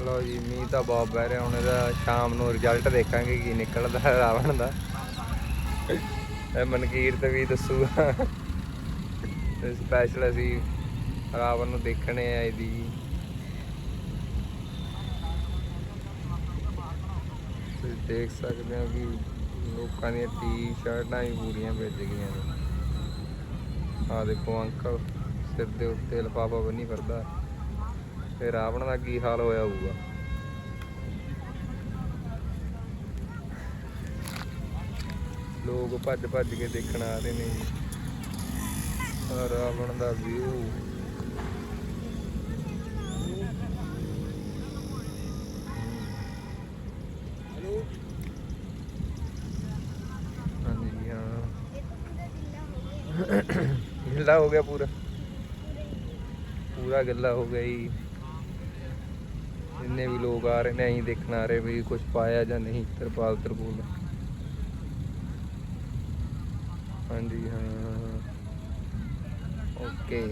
ਲਓ ਜੀ, ਮੀਂਹ ਤਾਂ ਬਹੁਤ ਬਹਿ ਰਿਹਾ, ਹੁਣ ਇਹਦਾ ਸ਼ਾਮ ਨੂੰ ਰਿਜ਼ਲਟ ਦੇਖਾਂਗੇ ਕੀ ਨਿਕਲਦਾ ਰਾਵਣ ਦਾ। ਇਹ ਮਨਕੀਰਤ ਵੀ ਦੱਸੂਗਾ ਤੇ ਸਪੈਸ਼ਲ ਅਸੀਂ ਰਾਵਣ ਨੂੰ ਦੇਖਣੇ ਆਏ ਦੀ ਤੁਸੀਂ ਦੇਖ ਸਕਦੇ ਹੋ ਕਿ ਲੋਕਾਂ ਦੀਆਂ ਟੀ-ਸ਼ਰਟਾਂ ਵੀ ਪੂਰੀਆਂ ਭਿੱਜ ਗਈਆਂ ਨੇ। ਆ ਦੇਖੋ ਅੰਕਲ, ਸਿਰ ਦੇ ਉੱਤੇ ਲਫਾਫਾ ਬੰਨੀ ਫਿਰਦਾ। ਤੇ ਰਾਵਣ ਦਾ ਕੀ ਹਾਲ ਹੋਇਆ ਹੋਊਗਾ? ਲੋਕ ਭੱਜ ਭੱਜ ਕੇ ਦੇਖਣ ਆ ਰਹੇ ਨੇ ਰਾਵਣ ਦਾ ਵਿਊ ਗਿੱਲਾ ਹੋ ਗਿਆ ਪੂਰਾ। ਪੂਰਾ ਗਿੱਲਾ ਹੋ ਗਿਆ ਜੀ। ਜਿੰਨੇ ਵੀ ਲੋਕ ਆ ਰਹੇ ਨੇ, ਅਸੀਂ ਦੇਖਣ ਆ ਰਹੇ ਵੀ ਕੁਝ ਪਾਇਆ ਜਾਂ ਨਹੀਂ, ਤਰਪਾਲ ਤਰਪੂਲ। ਹਾਂਜੀ, ਹਾਂ ਓਕੇ